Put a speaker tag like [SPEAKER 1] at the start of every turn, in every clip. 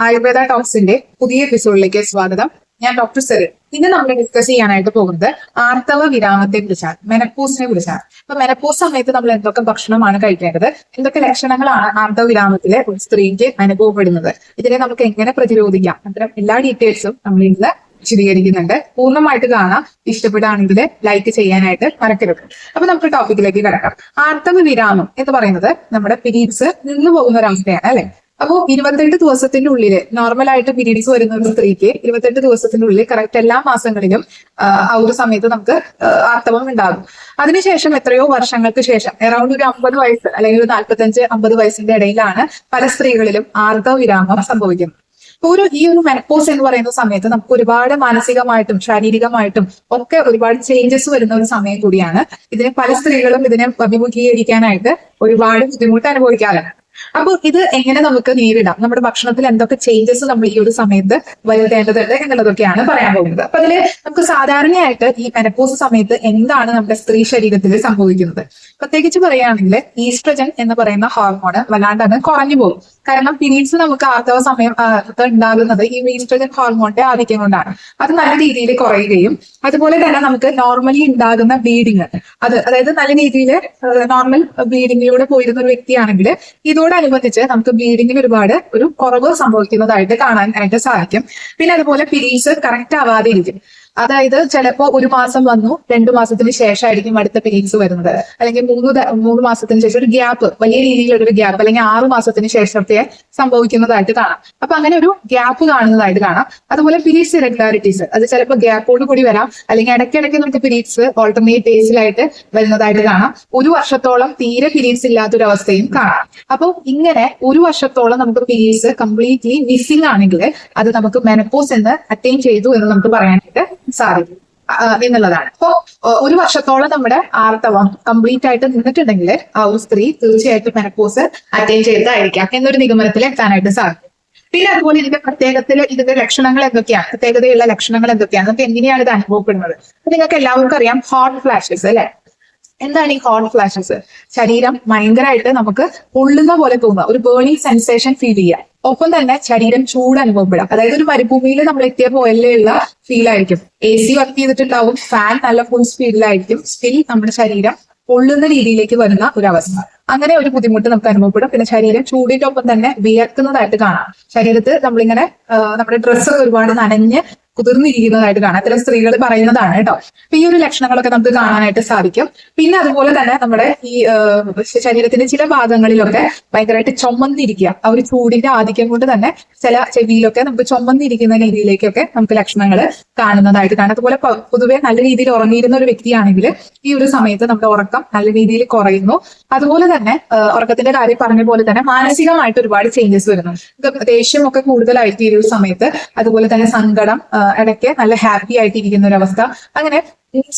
[SPEAKER 1] ആയുർവേദ ടോക്സിന്റെ പുതിയ എപ്പിസോഡിലേക്ക് സ്വാഗതം. ഞാൻ ഡോക്ടർ സെറിൻ. ഇന്ന് നമ്മൾ ഡിസ്കസ് ചെയ്യാനായിട്ട് പോകുന്നത് ആർത്തവ വിരാമത്തെ കുറിച്ചാണ് മെനപ്പോസിനെ കുറിച്ചാണ്. അപ്പൊ മെനപ്പോസ് സമയത്ത് നമ്മൾ എന്തൊക്കെ ഭക്ഷണമാണ് കഴിക്കേണ്ടത്? എന്തൊക്കെ ലക്ഷണങ്ങളാണ് ആർത്തവ വിരാമത്തിലെ ഒരു സ്ത്രീക്ക് അനുഭവപ്പെടുന്നത്? ഇതിനെ നമുക്ക് എങ്ങനെ പ്രതിരോധിക്കാം? അത്തരം എല്ലാ ഡീറ്റെയിൽസും നമ്മൾ ഇന്ന് വിശദീകരിക്കുന്നുണ്ട്. പൂർണമായിട്ട് കാണാം. ഇഷ്ടപ്പെടുകയാണെങ്കിൽ ലൈക്ക് ചെയ്യാനായിട്ട് മറക്കരുത്. അപ്പൊ നമുക്ക് ടോപ്പിക്കിലേക്ക് കിടക്കാം. ആർത്തവ വിരാമം എന്ന് പറയുന്നത് നമ്മുടെ പീരീഡ്സ് നിന്നു പോകുന്ന ഒരവസ്ഥയാണ് അല്ലെ? അപ്പോ ഇരുപത്തെട്ട് ദിവസത്തിന്റെ നോർമൽ ആയിട്ട് പീരീഡ്സ് വരുന്ന ഒരു സ്ത്രീക്ക് ഇരുപത്തെട്ട് ദിവസത്തിന്റെ ഉള്ളിൽ കറക്റ്റ് എല്ലാ മാസങ്ങളിലും ആ, ഒരു സമയത്ത് നമുക്ക് ആർത്തവം ഉണ്ടാകും. അതിനുശേഷം എത്രയോ വർഷങ്ങൾക്ക് ശേഷം അറൌണ്ട് ഒരു അമ്പത് വയസ്സ് അല്ലെങ്കിൽ ഒരു നാൽപ്പത്തഞ്ച് അമ്പത് വയസ്സിന്റെ ഇടയിലാണ് പല സ്ത്രീകളിലും ആർത്തവ വിരാമം സംഭവിക്കുന്നത്. ഒരു ഈ ഒരു മെനപ്പോസ് എന്ന് പറയുന്ന സമയത്ത് നമുക്ക് ഒരുപാട് മാനസികമായിട്ടും ശാരീരികമായിട്ടും ഒക്കെ ഒരുപാട് ചേഞ്ചസ് വരുന്ന ഒരു സമയം കൂടിയാണ്. ഇതിനെ പല സ്ത്രീകളും ഇതിനെ അഭിമുഖീകരിക്കാനായിട്ട് ഒരുപാട് ബുദ്ധിമുട്ട് അനുഭവിക്കാറുണ്ട്. അപ്പോൾ ഇത് എങ്ങനെ നമുക്ക് നേരിടാം? നമ്മുടെ ഭക്ഷണത്തിൽ എന്തൊക്കെ ചേഞ്ചസ് നമ്മൾ ഈ ഒരു സമയത്ത് വരുത്തേണ്ടതുണ്ട് എന്നുള്ളതൊക്കെയാണ് പറയാൻ പോകുന്നത്. അപ്പൊ അതിൽ നമുക്ക് സാധാരണയായിട്ട് ഈ മെനപ്പോസ് സമയത്ത് എന്താണ് നമ്മുടെ സ്ത്രീ ശരീരത്തിൽ സംഭവിക്കുന്നത്? പ്രത്യേകിച്ച് പറയുകയാണെങ്കിൽ ഈസ്ട്രജൻ എന്ന് പറയുന്ന ഹോർമോൺ വല്ലാണ്ട് കുറഞ്ഞു പോകും. കാരണം പീരീഡ്സ് നമുക്ക് ആർത്തവ സമയം ഉണ്ടാകുന്നത് ഈ ഈസ്ട്രജൻ ഹോർമോണിന്റെ ആധിക്യം കൊണ്ടാണ്. അത് നല്ല രീതിയിൽ കുറയുകയും അതുപോലെ തന്നെ നമുക്ക് നോർമലി ഉണ്ടാകുന്ന ബ്ലീഡിങ് അത് അതായത് നല്ല രീതിയിൽ നോർമൽ ബ്ലീഡിങ്ങിലൂടെ പോയിരുന്ന ഒരു വ്യക്തിയാണെങ്കിൽ ഇതോടനുബന്ധിച്ച് നമുക്ക് ബ്ലീഡിങ്ങിൽ ഒരുപാട് ഒരു കുറവ് സംഭവിക്കുന്നതായിട്ട് കാണാനായിട്ട് സാധിക്കും. പിന്നെ അതുപോലെ പീരീഡ്സ് കറക്റ്റ് ആവാതെ ഇരിക്കും അതായത് ചിലപ്പോ ഒരു മാസം വന്നു രണ്ടു മാസത്തിന് ശേഷമായിരിക്കും അടുത്ത പീരീഡ്സ് വരുന്നത്. അല്ലെങ്കിൽ മൂന്ന് മൂന്ന് മാസത്തിന് ശേഷം ഒരു ഗ്യാപ്പ് വലിയ രീതിയിലുള്ള ഒരു ഗ്യാപ്പ് അല്ലെങ്കിൽ ആറ് മാസത്തിന് ശേഷത്തെ സംഭവിക്കുന്നതായിട്ട് കാണാം. അപ്പൊ അങ്ങനെ ഒരു ഗ്യാപ്പ് കാണുന്നതായിട്ട് കാണാം. അതുപോലെ പീരീഡ്സ് ഇറഗുലാരിറ്റീസ് അത് ചിലപ്പോൾ ഗ്യാപ്പോട് കൂടി വരാം. അല്ലെങ്കിൽ ഇടയ്ക്കിടയ്ക്ക് നമുക്ക് പീരീഡ്സ് ഓൾട്ടർനേറ്റ് ഡേയ്സിലായിട്ട് വരുന്നതായിട്ട് കാണാം. ഒരു വർഷത്തോളം തീരെ പീരീഡ്സ് ഇല്ലാത്തൊരു അവസ്ഥയും കാണാം. അപ്പോൾ ഇങ്ങനെ ഒരു വർഷത്തോളം നമുക്ക് പീരീഡ്സ് കംപ്ലീറ്റ്ലി മിസ്സിംഗ് ആണെങ്കിൽ അത് നമുക്ക് മെനപ്പോസ് എന്ന് അറ്റൈൻ ചെയ്തു എന്ന് നമുക്ക് പറയാനായിട്ട് സാധിക്കും. എന്നുള്ളതാണ്. അപ്പോ ഒരു വർഷത്തോളം നമ്മുടെ ആർത്തവം കംപ്ലീറ്റ് ആയിട്ട് നിന്നിട്ടുണ്ടെങ്കിൽ ആ ഒരു സ്ത്രീ തീർച്ചയായിട്ടും മെനക്കോസ് അറ്റൈൻ ചെയ്തതായിരിക്കാം എന്നൊരു നിഗമനത്തിൽ എത്താനായിട്ട് സാധിക്കും. പിന്നെ അതുപോലെ ഇതിന്റെ പ്രത്യേകത്തിൽ ഇതിന്റെ ലക്ഷണങ്ങൾ എന്തൊക്കെയാണ്? പ്രത്യേകതയുള്ള ലക്ഷണങ്ങൾ എന്തൊക്കെയാണ്? നമുക്ക് എങ്ങനെയാണ് ഇത് അനുഭവപ്പെടുന്നത്? നിങ്ങൾക്ക് എല്ലാവർക്കും അറിയാം ഹോട്ട് ഫ്ലാഷസ് അല്ലെ? എന്താണ് ഈ ഹോട്ട് ഫ്ലാഷസ് ശരീരം ഭയങ്കരമായിട്ട് നമുക്ക് പൊള്ളുന്ന പോലെ തോന്നുക. ഒരു ബേണിംഗ് സെൻസേഷൻ ഫീൽ ചെയ്യുക. ഒപ്പം തന്നെ ശരീരം ചൂട് അനുഭവപ്പെടാം അതായത് ഒരു മരുഭൂമിയിൽ നമ്മൾ എത്തിയ പോലെയുള്ള ഫീൽ ആയിരിക്കും. എ സി വർക്ക് ചെയ്തിട്ടുണ്ടാവും. ഫാൻ നല്ല ഫുൾ സ്പീഡിലായിരിക്കും സ്റ്റിൽ നമ്മുടെ ശരീരം പൊള്ളുന്ന രീതിയിലേക്ക് വരുന്ന ഒരു അവസ്ഥ. അങ്ങനെ ഒരു ബുദ്ധിമുട്ട് നമുക്ക് അനുഭവപ്പെടും. പിന്നെ ശരീരം ചൂടിനൊപ്പം തന്നെ വിയർക്കുന്നതായിട്ട് കാണാം. ശരീരത്ത് നമ്മളിങ്ങനെ നമ്മുടെ ഡ്രസ്സ് ഒരുപാട് നനഞ്ഞ് കുതിർന്നിരിക്കുന്നതായിട്ട് കാണാം. ഇത്തരം സ്ത്രീകൾ പറയുന്നതാണ് കേട്ടോ. അപ്പൊ ഈ ഒരു ലക്ഷണങ്ങളൊക്കെ നമുക്ക് കാണാനായിട്ട് സാധിക്കും. പിന്നെ അതുപോലെ തന്നെ നമ്മുടെ ഈ ശരീരത്തിന്റെ ചില ഭാഗങ്ങളിലൊക്കെ ഭയങ്കരമായിട്ട് ചുമന്നിരിക്കുക. ആ ഒരു ചൂടിന്റെ ആധിക്യം കൊണ്ട് തന്നെ ചില ചെവിയിലൊക്കെ നമുക്ക് ചുമന്നിരിക്കുന്ന രീതിയിലേക്കൊക്കെ നമുക്ക് ലക്ഷണങ്ങൾ കാണുന്നതായിട്ട് കാണാം. അതുപോലെ പൊതുവെ നല്ല രീതിയിൽ ഉറങ്ങിയിരുന്ന ഒരു വ്യക്തിയാണെങ്കിൽ ഈ ഒരു സമയത്ത് നമ്മുടെ ഉറക്കം നല്ല രീതിയിൽ കുറയുന്നു. അതുപോലെ തന്നെ ഉറക്കത്തിന്റെ കാര്യം പറഞ്ഞ പോലെ തന്നെ മാനസികമായിട്ട് ഒരുപാട് ചേഞ്ചസ് വരുന്നു ദേഷ്യം ഒക്കെ കൂടുതലായിട്ട് ഈ ഒരു സമയത്ത്. അതുപോലെ തന്നെ സങ്കടം ഇടയ്ക്ക് നല്ല ഹാപ്പി ആയിട്ട് ഇരിക്കുന്ന ഒരു അവസ്ഥ. അങ്ങനെ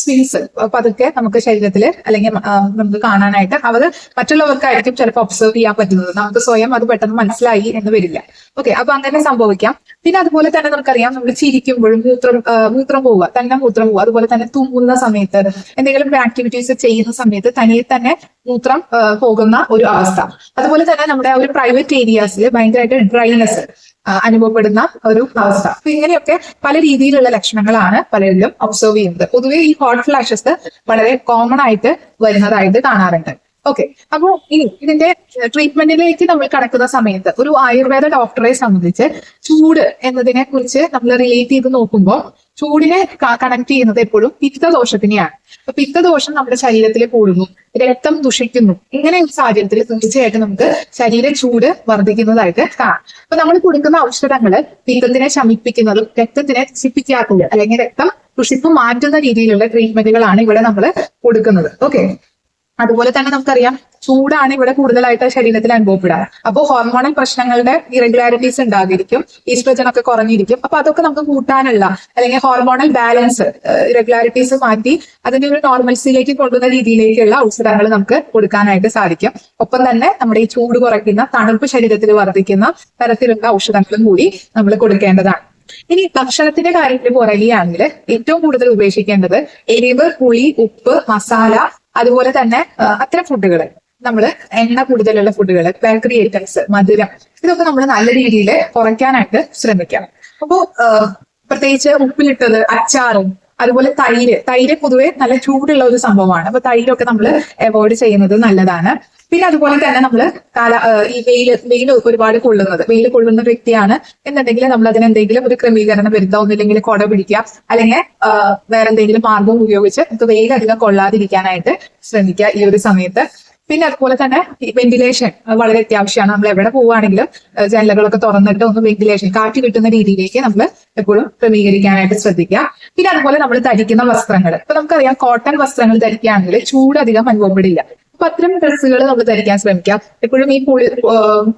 [SPEAKER 1] സ്വീറ്റ്സ് പതുക്കെ നമുക്ക് ശരീരത്തിൽ അല്ലെങ്കിൽ നമുക്ക് കാണാനായിട്ട് അത് മറ്റുള്ളവർക്കായിരിക്കും ചിലപ്പോൾ ഒബ്സർവ് ചെയ്യാൻ പറ്റുന്നത്. നമുക്ക് സ്വയം അത് പെട്ടെന്ന് മനസ്സിലായി എന്ന് വരില്ല. ഓക്കെ അപ്പൊ അങ്ങനെ സംഭവിക്കാം. പിന്നെ അതുപോലെ തന്നെ നമുക്കറിയാം നമ്മൾ ചിരിക്കുമ്പോഴും മൂത്രം മൂത്രം പോവുക തന്നെ മൂത്രം പോവുക അതുപോലെ തന്നെ തുമ്മുന്ന സമയത്ത് എന്തെങ്കിലും ആക്ടിവിറ്റീസ് ചെയ്യുന്ന സമയത്ത് തനിയെ തന്നെ മൂത്രം പോകുന്ന ഒരു അവസ്ഥ. അതുപോലെ തന്നെ നമ്മുടെ ഒരു പ്രൈവറ്റ് ഏരിയാസിൽ ഭയങ്കരമായിട്ട് ഡ്രൈനെസ് അനുഭവപ്പെടുന്ന ഒരു അവസ്ഥ. അപ്പൊ ഇങ്ങനെയൊക്കെ പല രീതിയിലുള്ള ലക്ഷണങ്ങളാണ് പലരിലും ഒബ്സർവ് ചെയ്യുന്നത്. പൊതുവെ ഈ ഹോട്ട് ഫ്ലാഷസ് വളരെ കോമൺ ആയിട്ട് വരുന്നതായിട്ട് കാണാറുണ്ട്. ഓക്കെ അപ്പോ ഇനി ഇതിന്റെ ട്രീറ്റ്മെന്റിലേക്ക് നമ്മൾ കടക്കുന്ന സമയത്ത് ഒരു ആയുർവേദ ഡോക്ടറെ സംബന്ധിച്ച് ചൂട് എന്നതിനെ കുറിച്ച് നമ്മൾ റിലേറ്റ് ചെയ്ത് നോക്കുമ്പോൾ ചൂടിനെ കണക്ട് ചെയ്യുന്നത് എപ്പോഴും പിത്തദോഷത്തിനെയാണ്. അപ്പൊ പിത്തദോഷം നമ്മുടെ ശരീരത്തിൽ കൂടുന്നു രക്തം ദുഷിക്കുന്നു. ഇങ്ങനെ ഒരു സാഹചര്യത്തിൽ തീർച്ചയായിട്ടും നമുക്ക് ശരീര ചൂട് വർദ്ധിക്കുന്നതായിട്ട് കാണാം. അപ്പൊ നമ്മൾ കൊടുക്കുന്ന ഔഷധങ്ങൾ പിത്തത്തിനെ ശമിപ്പിക്കുന്നതും രക്തത്തിനെ ശിപ്പിക്കാത്തത് അല്ലെങ്കിൽ രക്തം ദുഷിപ്പ് മാറ്റുന്ന രീതിയിലുള്ള ട്രീറ്റ്മെന്റുകളാണ് ഇവിടെ നമ്മൾ കൊടുക്കുന്നത്. ഓക്കെ അതുപോലെ തന്നെ നമുക്കറിയാം ചൂടാണ് ഇവിടെ കൂടുതലായിട്ട് ശരീരത്തിൽ അനുഭവപ്പെടാറ് അപ്പോൾ ഹോർമോണൽ പ്രശ്നങ്ങളുടെ ഇറഗുലാരിറ്റീസ് ഉണ്ടാകിരിക്കും ഈസ്ട്രജൻ ഒക്കെ കുറഞ്ഞിരിക്കും. അപ്പൊ അതൊക്കെ നമുക്ക് കൂട്ടാനുള്ള അല്ലെങ്കിൽ ഹോർമോണൽ ബാലൻസ് ഇറഗുലാരിറ്റീസ് മാറ്റി അതിന്റെ ഒരു നോർമൽസിയിലേക്ക് കൊണ്ടുവന്ന രീതിയിലേക്കുള്ള ഔഷധങ്ങൾ നമുക്ക് കൊടുക്കാനായിട്ട് സാധിക്കും. ഒപ്പം തന്നെ നമ്മുടെ ഈ ചൂട് കുറയ്ക്കുന്ന തണുപ്പ് ശരീരത്തിൽ വർദ്ധിക്കുന്ന തരത്തിലുള്ള ഔഷധങ്ങളും കൂടി നമ്മൾ കൊടുക്കേണ്ടതാണ്. ഇനി ഭക്ഷണത്തിന്റെ കാര്യത്തിൽ പറയുകയാണെങ്കിൽ ഏറ്റവും കൂടുതൽ ഉപേക്ഷിക്കേണ്ടത് എരിവ് പുളി ഉപ്പ് മസാല അതുപോലെ തന്നെ അത്തരം ഫുഡുകൾ നമ്മൾ എണ്ണ കൂടുതലുള്ള ഫുഡുകൾ ബേക്കറി ഐറ്റംസ് മധുരം ഇതൊക്കെ നമ്മൾ നല്ല രീതിയിൽ കുറയ്ക്കാനായിട്ട് ശ്രമിക്കണം. അപ്പോൾ പ്രത്യേകിച്ച് ഉപ്പിലിട്ടത് അച്ചാറും അതുപോലെ തൈര് തൈര് പൊതുവെ നല്ല ചൂടുള്ള ഒരു സംഭവമാണ്. അപ്പൊ തൈരൊക്കെ നമ്മൾ അവോയ്ഡ് ചെയ്യുന്നത് നല്ലതാണ്. പിന്നെ അതുപോലെ തന്നെ നമ്മൾ കാല ഈ വെയിൽ വെയിൽ ഒരുപാട് കൊള്ളുന്നത്. വെയിൽ കൊള്ളുന്ന വ്യക്തിയാണ് എന്നുണ്ടെങ്കിൽ നമ്മൾ അതിന് എന്തെങ്കിലും ഒരു ക്രമീകരണം വരുത്തുക ഒന്നില്ലെങ്കിൽ കുട പിടിക്കുക അല്ലെങ്കിൽ വേറെ എന്തെങ്കിലും മാർഗം ഉപയോഗിച്ച് നമുക്ക് വെയിൽ അധികം കൊള്ളാതിരിക്കാനായിട്ട് ശ്രമിക്കുക ഈ ഒരു സമയത്ത്. പിന്നെ അതുപോലെ തന്നെ വെന്റിലേഷൻ വളരെ അത്യാവശ്യമാണ്. നമ്മൾ എവിടെ പോവുകയാണെങ്കിലും ജനലുകളൊക്കെ തുറന്നിട്ട് ഒന്ന് വെന്റിലേഷൻ കാറ്റ് കിട്ടുന്ന രീതിയിലേക്ക് നമ്മൾ എപ്പോഴും ക്രമീകരിക്കാനായിട്ട് ശ്രദ്ധിക്കുക. പിന്നെ അതുപോലെ നമ്മൾ ധരിക്കുന്ന വസ്ത്രങ്ങൾ ഇപ്പൊ നമുക്കറിയാം കോട്ടൺ വസ്ത്രങ്ങൾ ധരിക്കുകയാണെങ്കിൽ ചൂട് അധികം അനുഭവപ്പെടില്ല. അപ്പൊ അത്തരം ഡ്രസ്സുകൾ നമ്മൾ ധരിക്കാൻ ശ്രമിക്കാം. എപ്പോഴും ഈ പോളി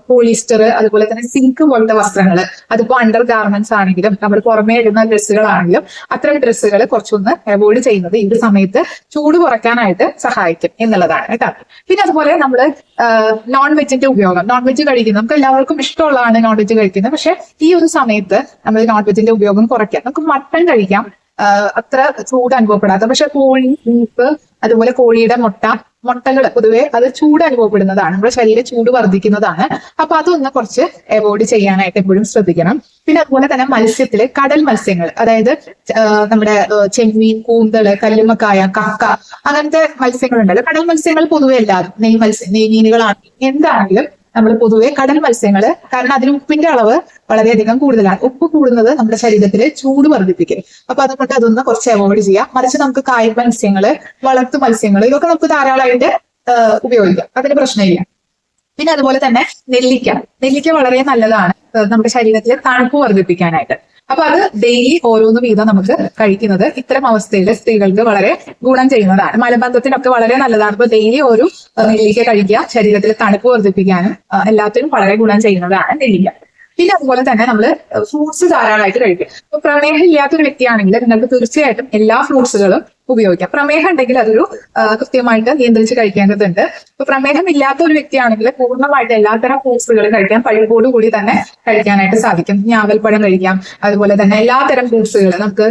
[SPEAKER 1] പോളിസ്റ്റർ അതുപോലെ തന്നെ സിങ്ക് പോലത്തെ വസ്ത്രങ്ങൾ അതിപ്പോ അണ്ടർ ഗാർമെന്റ്സ് ആണെങ്കിലും നമ്മൾ പുറമേ ഇടുന്ന ഡ്രസ്സുകളാണെങ്കിലും അത്തരം ഡ്രസ്സുകൾ കുറച്ചൊന്ന് അവോയ്ഡ് ചെയ്യുന്നത് ഈ സമയത്ത് ചൂട് കുറയ്ക്കാനായിട്ട് സഹായിക്കും എന്നുള്ളതാണ് കേട്ടോ. പിന്നെ അതുപോലെ നമ്മൾ നോൺ വെജിന്റെ ഉപയോഗം. നോൺ വെജ് കഴിക്കുന്നത് നമുക്ക് എല്ലാവർക്കും ഇഷ്ടമുള്ളതാണ് നോൺ വെജ് കഴിക്കുന്നത്. പക്ഷെ ഈ ഒരു സമയത്ത് നമ്മൾ നോൺ വെജിന്റെ ഉപയോഗം കുറയ്ക്കാം. നമുക്ക് മട്ടൺ കഴിക്കാം. അത്ര ചൂട് അനുഭവപ്പെടാത്ത. പക്ഷെ കോഴി ബീഫ് അതുപോലെ കോഴിയുടെ മുട്ട മുട്ടകൾ പൊതുവെ അത് ചൂട് അനുഭവപ്പെടുന്നതാണ്. നമ്മുടെ ശരീരം ചൂട് വർദ്ധിക്കുന്നതാണ്. അപ്പൊ അതൊന്ന് കുറച്ച് അവോയ്ഡ് ചെയ്യാനായിട്ട് എപ്പോഴും ശ്രദ്ധിക്കണം. പിന്നെ അതുപോലെ തന്നെ മത്സ്യത്തിൽ കടൽ മത്സ്യങ്ങൾ അതായത് നമ്മുടെ ചെമ്മീൻ കൂന്തൾ കല്ലുമ്മക്കായ കക്ക അങ്ങനത്തെ മത്സ്യങ്ങളുണ്ടല്ലോ. കടൽ മത്സ്യങ്ങൾ പൊതുവെ എല്ലാവരും നെയ് മത്സ്യം നെയ് എന്താണെങ്കിലും നമ്മൾ പൊതുവെ കടൽ മത്സ്യങ്ങൾ കാരണം അതിന് ഉപ്പിന്റെ അളവ് വളരെയധികം കൂടുതലാണ്. ഉപ്പ് കൂടുന്നത് നമ്മുടെ ശരീരത്തിൽ ചൂട് വർദ്ധിപ്പിക്കും. അപ്പൊ അതുകൊണ്ട് അതൊന്ന് കുറച്ച് അവോയ്ഡ് ചെയ്യാം. മറിച്ച് നമുക്ക് കായൽ മത്സ്യങ്ങൾ വളർത്തു മത്സ്യങ്ങൾ ഇതൊക്കെ നമുക്ക് ധാരാളമായിട്ട് ഉപയോഗിക്കാം. അതിന് പ്രശ്നമില്ല. പിന്നെ അതുപോലെ തന്നെ നെല്ലിക്ക. നെല്ലിക്ക വളരെ നല്ലതാണ്. നമ്മുടെ ശരീരത്തിലെ തണുപ്പ് വർദ്ധിപ്പിക്കാനായിട്ട്. അപ്പൊ അത് ഡെയിലി ഓരോന്ന് വീതം നമുക്ക് കഴിക്കുന്നത് ഇത്തരം അവസ്ഥയിൽ സ്ത്രീകൾക്ക് വളരെ ഗുണം ചെയ്യുന്നതാണ്. മലബന്ധത്തിനൊക്കെ വളരെ നല്ലതാണ്. ഇപ്പൊ ഡെയിലി ഒരു നെല്ലിക്ക കഴിക്കുക ശരീരത്തിൽ തണുപ്പ് വർദ്ധിപ്പിക്കാനും എല്ലാത്തിനും വളരെ ഗുണം ചെയ്യുന്നതാണ് നെല്ലിക്ക പിന്നെ അതുപോലെ തന്നെ നമ്മൾ ഫ്രൂട്ട്സ് ധാരാളമായിട്ട് കഴിക്കുക. ഇപ്പൊ പ്രമേഹം ഇല്ലാത്തൊരു വ്യക്തിയാണെങ്കിൽ നിങ്ങൾക്ക് തീർച്ചയായിട്ടും എല്ലാ ഫ്രൂട്ട്സുകളും ഉപയോഗിക്കാം. പ്രമേഹം ഉണ്ടെങ്കിൽ അതൊരു കൃത്യമായിട്ട് നിയന്ത്രിച്ച് കഴിക്കേണ്ടതുണ്ട്. ഇപ്പൊ പ്രമേഹം ഇല്ലാത്ത ഒരു വ്യക്തിയാണെങ്കിൽ പൂർണമായിട്ട് എല്ലാത്തരം ഫ്രൂട്ട്സുകളും കഴിക്കാം. പഴുപോട് കൂടി തന്നെ കഴിക്കാനായിട്ട് സാധിക്കും. ഞാവൽപ്പഴം കഴിക്കാം. അതുപോലെ തന്നെ എല്ലാത്തരം ഫ്രൂട്ട്സുകൾ നമുക്ക്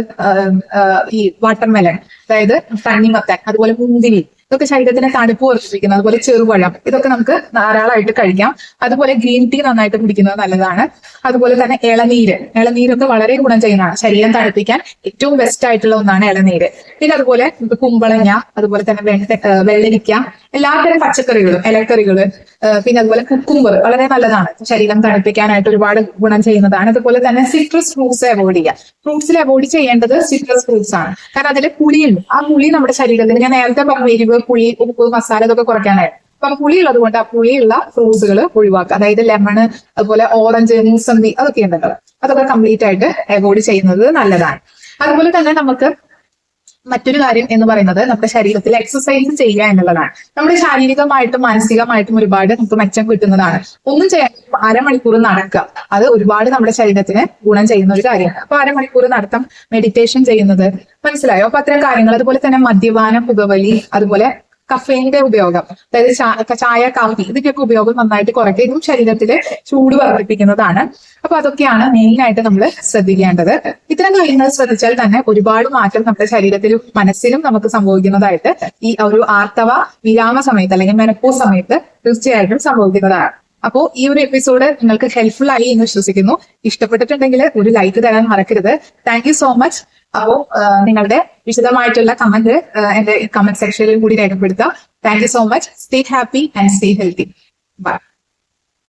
[SPEAKER 1] ഈ വാട്ടർമെലൺ അതായത് തണ്ണിമത്തൻ അതുപോലെ മുന്തിരി ഇതൊക്കെ ശരീരത്തിന് തണുപ്പ് വർദ്ധിപ്പിക്കുന്നത് അതുപോലെ ചെറുപഴം ഇതൊക്കെ നമുക്ക് ധാരാളമായിട്ട് കഴിക്കാം. അതുപോലെ ഗ്രീൻ ടീ നന്നായിട്ട് കുടിക്കുന്നത് നല്ലതാണ്. അതുപോലെ തന്നെ ഇളനീര്. ഇളനീരൊക്കെ വളരെ ഗുണം ചെയ്യുന്നതാണ്. ശരീരം തണുപ്പിക്കാൻ ഏറ്റവും ബെസ്റ്റ് ആയിട്ടുള്ള ഒന്നാണ് ഇളനീര്. പിന്നെ അതുപോലെ കുമ്പളങ്ങ അതുപോലെ തന്നെ വെള്ളരിക്ക എല്ലാത്തരം പച്ചക്കറികളും ഇലക്കറികൾ പിന്നെ അതുപോലെ കുക്കുമ്പർ വളരെ നല്ലതാണ്. ശരീരം തണുപ്പിക്കാനായിട്ട് ഒരുപാട് ഗുണം ചെയ്യുന്നതാണ്. അതുപോലെ തന്നെ സിട്രസ് ഫ്രൂട്ട്സ് അവോയ്ഡ് ചെയ്യുക. ഫ്രൂട്ട്സിൽ അവോയ്ഡ് ചെയ്യേണ്ടത് സിട്രസ് ഫ്രൂട്ട്സ് ആണ്. കാരണം അതിൽ പുളിയുണ്ട്. ആ പുളി നമ്മുടെ ശരീരത്തിന് ഞാൻ നേരത്തെ പറഞ്ഞു എരിവ് പുളി ഉപ്പ് മസാല ഇതൊക്കെ കുറയ്ക്കാനായിട്ട്. അപ്പൊ പുളിയുള്ളത് കൊണ്ട് ആ പുളിയുള്ള ഫ്രൂട്ട്സുകൾ ഒഴിവാക്കുക. അതായത് ലെമൺ അതുപോലെ ഓറഞ്ച് മൂസമ്പി അതൊക്കെ ഉണ്ടല്ലോ. അതൊക്കെ കംപ്ലീറ്റ് ആയിട്ട് അവോയ്ഡ് ചെയ്യുന്നത് നല്ലതാണ്. അതുപോലെ തന്നെ നമുക്ക് മറ്റൊരു കാര്യം എന്ന് പറയുന്നത് നമ്മുടെ ശരീരത്തിൽ എക്സസൈസ് ചെയ്യുക എന്നുള്ളതാണ്. നമ്മുടെ ശാരീരികമായിട്ടും മാനസികമായിട്ടും ഒരുപാട് നമുക്ക് മെച്ചം കിട്ടുന്നതാണ്. ഒന്നും ചെയ്യാൻ അരമണിക്കൂർ നടക്കുക. അത് ഒരുപാട് നമ്മുടെ ശരീരത്തിന് ഗുണം ചെയ്യുന്ന ഒരു കാര്യമാണ്. അപ്പൊ അരമണിക്കൂർ നടത്തം മെഡിറ്റേഷൻ ചെയ്യുന്നത് മനസ്സിലായോ? അപ്പൊ അത്തരം കാര്യങ്ങൾ. അതുപോലെ തന്നെ മദ്യപാനം പുകവലി അതുപോലെ കഫേന്റെ ഉപയോഗം. അതായത് ചായ കാപ്പി ഇതിന്റെയൊക്കെ ഉപയോഗം നന്നായിട്ട് കുറയ്ക്കുക. ഇതും ചൂട് വർദ്ധിപ്പിക്കുന്നതാണ്. അപ്പൊ അതൊക്കെയാണ് മെയിൻ ആയിട്ട് നമ്മൾ ശ്രദ്ധിക്കേണ്ടത്. ഇത്തരം കാര്യങ്ങൾ ശ്രദ്ധിച്ചാൽ തന്നെ ഒരുപാട് മാറ്റം നമ്മുടെ ശരീരത്തിലും മനസ്സിലും നമുക്ക് സംഭവിക്കുന്നതായിട്ട് ഈ ഒരു ആർത്തവ വിരാമ സമയത്ത് അല്ലെങ്കിൽ മെനപ്പോ സമയത്ത് തീർച്ചയായിട്ടും സംഭവിക്കുന്നതാണ്. അപ്പോൾ ഈ ഒരു എപ്പിസോഡ് നിങ്ങൾക്ക് ഹെൽപ്ഫുൾ ആയി എന്ന് വിശ്വസിക്കുന്നു. ഇഷ്ടപ്പെട്ടിട്ടുണ്ടെങ്കിൽ ഒരു ലൈക്ക് തരാൻ മറക്കരുത്. താങ്ക് സോ മച്ച് അപ്പോൾ നിങ്ങളുടെ വിശദമായിട്ടുള്ള കമന്റ് എന്റെ കമന്റ് സെക്ഷനിൽ കൂടി രേഖപ്പെടുത്താം. Thank you so much stay happy and stay healthy bye